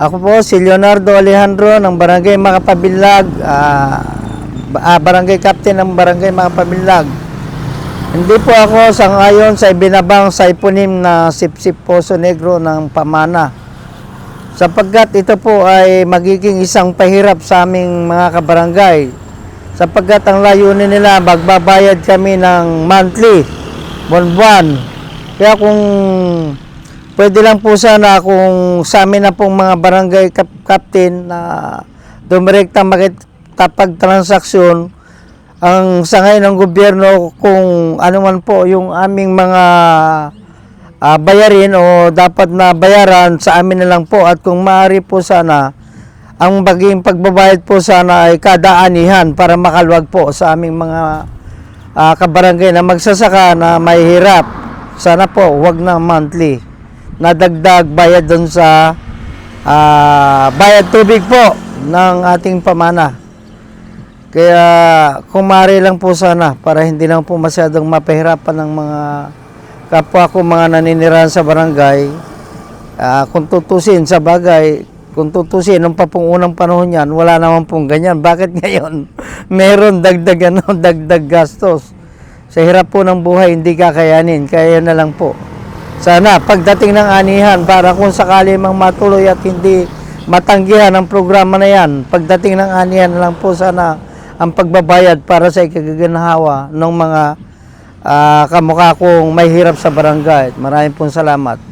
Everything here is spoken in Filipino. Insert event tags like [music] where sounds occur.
Ako po si Leonardo Alejandro ng Barangay Makapabilag, ah, ba- ah, Barangay Captain ng Barangay Makapabilag. Hindi po ako sangayon sa ibinabang sa ipunim na Sipsip Poso Negro ng Pamana. Sapagkat ito po ay magiging isang pahirap sa aming mga kabarangay. Sapagkat ang layunin nila, magbabayad kami ng monthly, buwan-buwan. Kaya kung pwede lang po sana kung sa amin na pong mga barangay kap- captain na dumirekta makitapag-transaksyon, ang sa ngayon ng gobyerno kung ano man po yung aming mga ah, bayarin o dapat na bayaran sa amin na lang po at kung maaari po sana ang baging pagbabayad po sana ay kada anihan para makaluwag po sa aming mga ah, kabarangay na magsasaka na may hirap. Sana po wag na monthly. Nadagdag bayad doon sa ah, bayad tubig po ng ating pamana. Kaya kung maaari lang po sana para hindi lang po masyadong mapahirapan ng mga kapwa ko mga naninirahan sa barangay. Ah, kung tutusin sa bagay, kung tutusin nung pa panahon yan, wala naman pong ganyan. Bakit ngayon [laughs] meron dagdag ano, dagdag gastos? Sa hirap po ng buhay, hindi kakayanin. Kaya na lang po. Sana pagdating ng anihan para kung sakali mang matuloy at hindi matanggihan ang programa na yan, pagdating ng anihan lang po sana ang pagbabayad para sa ikagaganahawa ng mga ah, kamukha kong may hirap sa barangay. Maraming pong salamat.